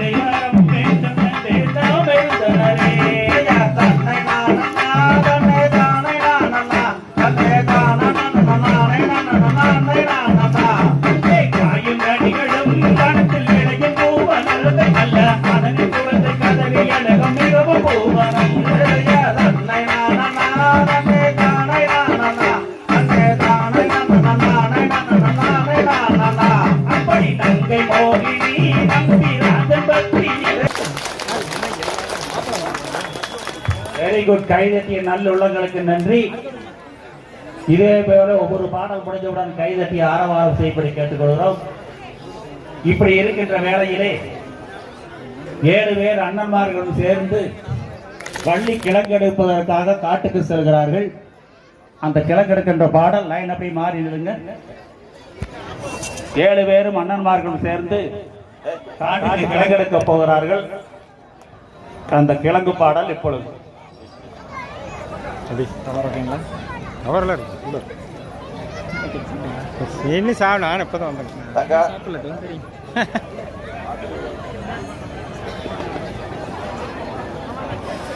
They are good கைதட்டிய நல்ல உள்ளங்களுக்கு நன்றி. இதே போல ஒவ்வொரு பாடல் முடிஞ்சவுடன் கைதட்டி ஆரவாரம் செய்யப்படி கேட்டுக்கொள்கிறோம். இப்படி இருக்கின்ற வேளையிலே ஏழு பேர் அண்ணன்மார்களும் சேர்ந்து பள்ளி கிழக்கெடுப்பதற்காக காட்டுக்கு செல்கிறார்கள். அந்த கிழக்கெடுக்கின்ற பாடல் லைன் அப்படி மாறிடுங்க ஏழு பேரும் அண்ணன்மார்களும் சேர்ந்து காட்டுக்கு கிழக்கெடுக்க போகிறார்கள். அந்த கிழங்கு பாடல் இப்பொழுது. அப்படி கவர் ஓகேங்களா கவரில் இருக்கு உள்ள என்ன சாப்பிடும் நான் இப்போ தான் வந்தேன் சாப்பிடலாம் தெரியும்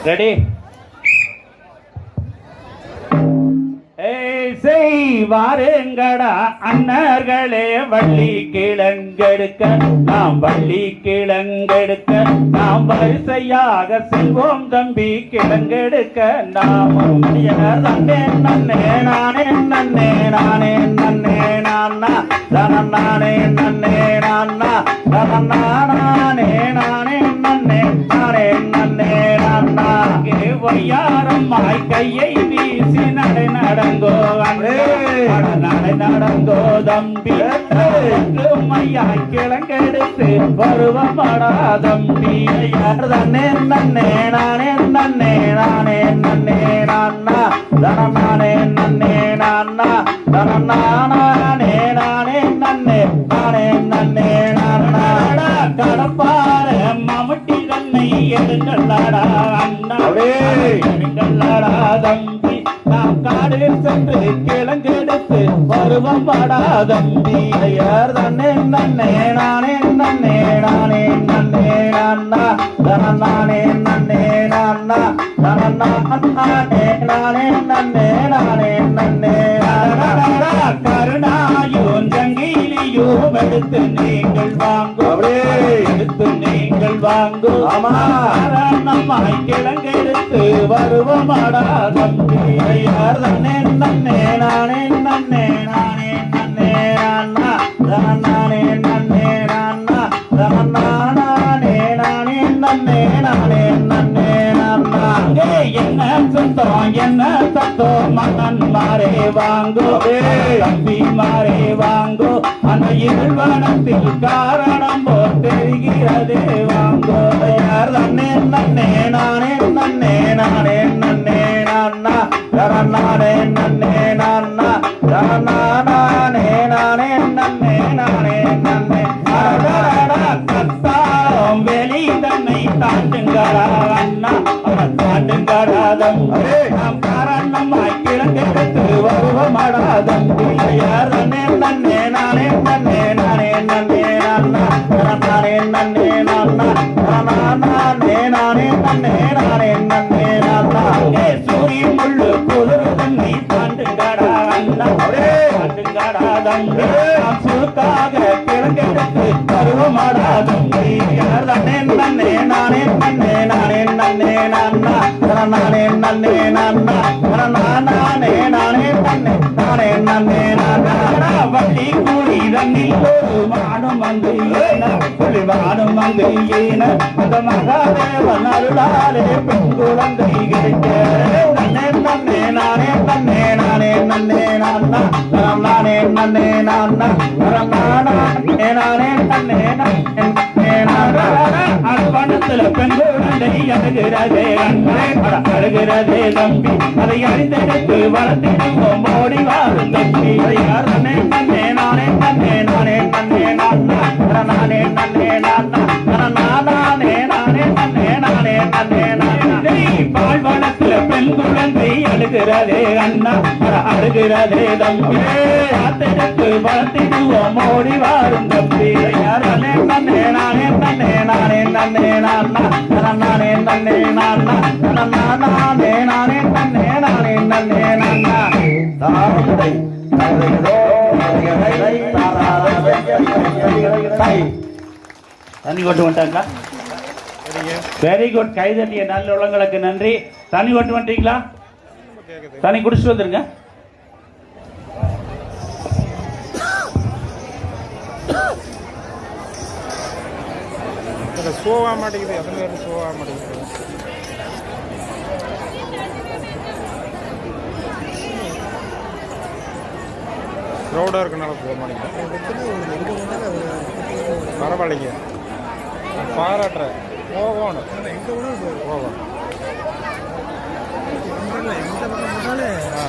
ரெடி வாருங்கடா அண்ணர்களே வள்ளி கிழங்கெடுக்க நாம் வள்ளி கிழங்கெடுக்க நாம் வரிசையாக செல்வோம் தம்பி கிழங்கெடுக்க. நாம் நன்னே நன்னே நானே நன்னே நானே நன்னே நானா தனம் நானே நன்னே நானா தனம் நானே நானே நன்னே நானே நன்னே நானா வையாரம் மாய் கையை வீசின நடை நடங்கோ அண்ணே அட நடை நடங்கோ தம்பி. மையாய் கிழங்கெடுத்து வருவமாடா தம்பி. யார் தன்னே நன்னே நானே நன்னே நானே நன்னே நானா தனம் நானே நன்னே நானா தனம் நானே நானே நன்னே நானே நன்னே நானா கடப்பார மமட்டி தன்னை எடுங்களாடா அண்ணா எடுங்களாடா தம்பி நாம் சென்று கிழங்கெடுத்து பருவம் வாடா தம்பி யார் தன்னே நன்னே நானே நன்னே நானே நன்னே நானா தனம் நானே நன்னே நானா தனம் நானே நானே நன்னே நானே நன்னே கருணாயு ஜங்கிலியும் எடுத்து நீங்கள் வாங்கோ எடுத்து நீங்கள் வாங்கோ ஆமா. நம்மாய் கிழங்கெடுத்து வருவமாடா தம்பி யார் தன்னே நன்னே நானே நன்னே நானே நன்னே நானா நானே நன்னே நானா நானே நானே நன்னே நானே நன்னே நானா என்ன சத்தம் என்ன சத்தம்? மகன் மாறே வாங்கோ தம்பி மாறே வாங்கோ அந்த வனத்தில் காரணம் போல் தெரிகிறதே வாங்கோ யார் நன்னே நன்னே நானே நன்னே நானே நன்னே நானா நானே நானே நன்னே நானே நன்னே நானா நானே நன்னே நானா நானே நானே நன்னே நானே நன்னே நானா ஏ சூரிய முள்ளு குதிரை தன்னை தாண்டுங்கடா அண்ணா தாண்டுங்கடா தம்பி நாம் சுருக்காக கிழக்கெடுத்து பருவமாடாதும் யார் நன்னே நன்னே நானே நன்னே நானே நன்னே நானா நானே நன்னே நானா நானே நானே நன்னே நானே நன்னே நானா வள்ளி கூலி தண்ணில் ஒரு வந்து ஏன புலி வந்து ஏன அந்த மகாதேவன் அருளாலே பெண் குழந்தை கிடைக்க நன்னே நன்னே நானே நன்னே நானே நன்னே நானா நானே நன்னே நானா நானே நன்னே நானே அருவானத்துல அர்ப்பணத்துல பெண் குழந்தை தம்பி அதை அறிந்தெடுத்து வளர்த்திடுவோம் ஓடி வாரும் தம்பி யார் நன்னே நானே நன்னே நானே நன்னே நானா நானே நன்னே நானா நானே நானே நன்னே நானே நன்னே நானே வாழ்வா அன்பு நன்றி அழுகிறதே அண்ணா. அழுகிறதே தம்பி. ஆத்தெடுத்து வளர்த்திடுவோம் ஓடி வாரும் தம்பி. யாரே தன்னே நானே தன்னே நானே தன்னே நானா. நானே தன்னே நானா. நானே நானே தன்னே நானே தன்னே நானா. தாரத்தை தண்ணி கொண்டு வந்துட்டாங்களா? பேசுறீங்க வெரி குட் கைதட்டிய நல்ல உள்ளங்களுக்கு நன்றி. தனி கொண்டு வந்துட்டீங்களா? தனி குடிச்சிட்டு வந்துருங்க. ஸ்லோவாக மாட்டேங்குது. எத்தனை பேர் ஸ்லோவாக மாட்டேங்குது. க்ரௌடாக இருக்கனால போக மாட்டேங்குது. பரவாயில்லைங்க. பாராட்டுறேன். போகணும் போகணும் ஆ.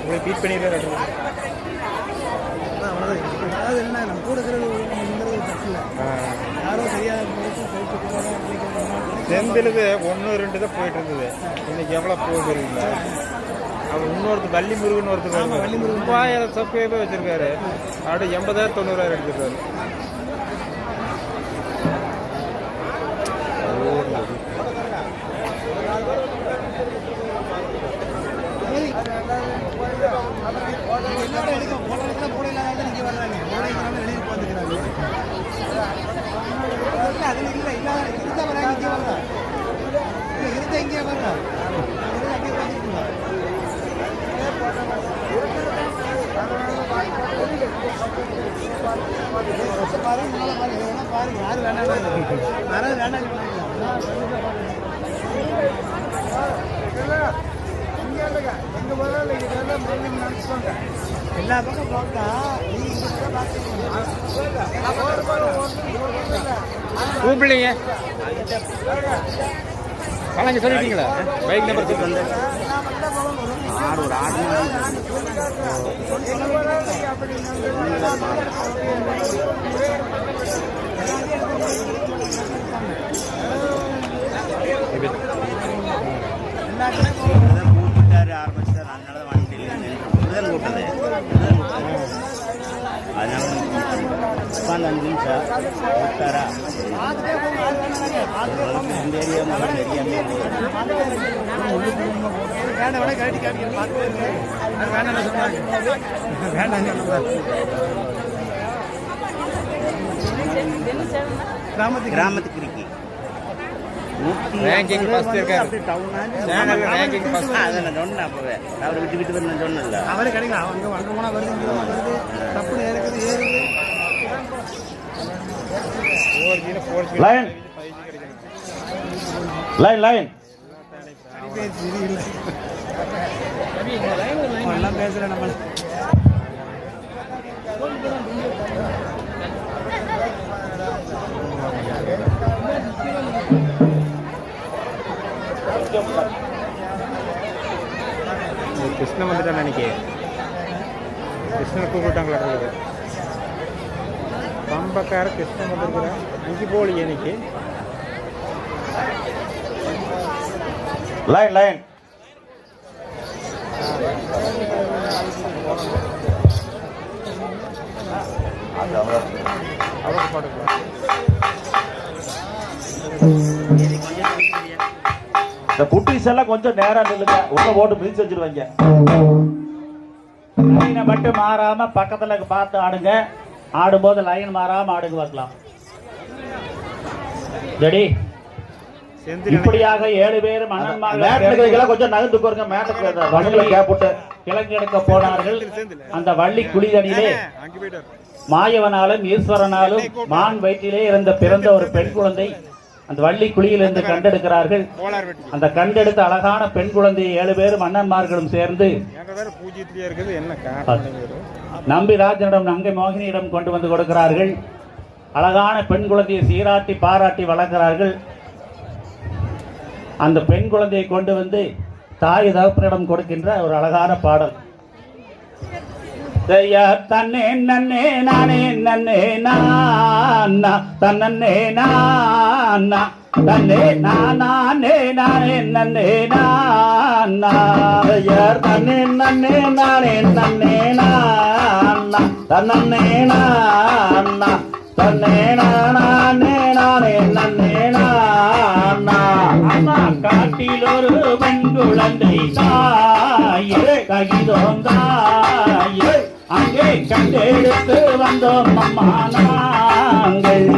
உங்களை பீட் பண்ணி தான் கட்டுறேன் செந்திலுக்கு ஒன்று ரெண்டு தான் போயிட்டு இருந்தது இன்னைக்கு எவ்வளோ போகுது இல்லை அவர் இன்னொருத்தர் வள்ளி முருகன் ஒருத்தர் மூவாயிரம் சப்ஸ்கிரைபர் வச்சிருக்காரு. அப்படி எண்பதாயிரம் தொண்ணூறாயிரம் எடுத்துருக்காரு. எல்லா கூப்பிடலைங்க. கலைஞர் சொல்லிட்டீங்களா? பைக் நம்பர் சொல்லி வந்து ஆடு ஒரு ஆடு கூப்பிட்டாரு வேண்டாம் வேணா கழட்டி காட்டி பார்த்து அது வேண்டாம் சொன்னாங்க வேண்டாம் கிராமத்துக்கு. இருக்கி இருக்காரு. அப்படியே town ஆச்சு. சேனல். அதை நான் சொன்னேன் அப்பவே. அவரை விட்டு விட்டு நான் சொன்னேன்ல. அவரே கிடைக்கல. அங்கே அங்கே போனால் வருது வருது. தப்பு இருக்குது ஏறுது பேசுகிறேன் நம்ம இது கிருஷ்ணன் வந்துட்டான் அன்னைக்கு கிருஷ்ணனை கூப்பிட்டாங்களா இருக்குது பம்பக்கார கிருஷ்ணன் வந்திருக்கிறேன் அஞ்சு போலி இன்னைக்கு லைன் லைன் அவருக்கு இந்த குட்டீஸ் எல்லாம் கொஞ்சம் நேரம் நில்லுங்க. உள்ள போட்டு மிதிச்சு வச்சிருவாங்க. மட்டும் மாறாம பக்கத்துல பார்த்து ஆடுங்க. ஆடும்போது லைன் மாறாம ஆடுங்க பார்க்கலாம். ரெடி? இப்படியாக ஏழு பேர் மன்னன்மார்கள் கொஞ்சம் நகர்ந்து போருங்க மேட்டுக்கு கிழங்கெடுக்க போனார்கள். அந்த வள்ளி குளிதடியிலே மாயவனாலும் ஈஸ்வரனாலும் மான் வயிற்றிலே இருந்த பிறந்த ஒரு பெண் குழந்தை அந்த வள்ளி குழியிலிருந்து கண்டெடுக்கிறார்கள். கோளார் வெட்டி அந்த கண்டெடுத்த அழகான பெண் குழந்தையை ஏழு பேர் மன்னன்மார்களும் சேர்ந்து நம்பி ராஜனிடம் நங்கை மோகினியிடம் கொண்டு வந்து கொடுக்கிறார்கள். அழகான பெண் குழந்தையை சீராட்டி பாராட்டி வளர்க்கிறார்கள். அந்த பெண் குழந்தையை கொண்டு வந்து தாய் தகப்பனிடம் கொடுக்கின்ற ஒரு அழகான பாடல். தன்னே நன்னே நானே நன்னே நானா தன்னே நானா தன்னே நானே நானே நன்னே நானா தன்னே நன்னே நானே நன்னே நானா தன்னே நானா தன்னே நானே நானே நன்னே நானா அம்மா காட்டில் ஒரு பெண்குழந்தை தாயே ககிதோம் தாயே அங்கே கண்டெடுத்து வந்தோம் அம்மா நாங்கள்.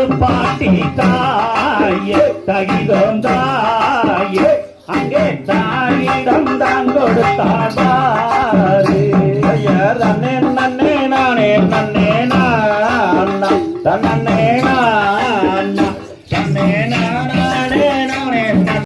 தன்னை குளிப்பாட்டி தாயே தகிதோம் தாயே அங்கே தாயிடம் தான் கொடுத்தார் பாரு நன்னே நன்னே நானே நன்னே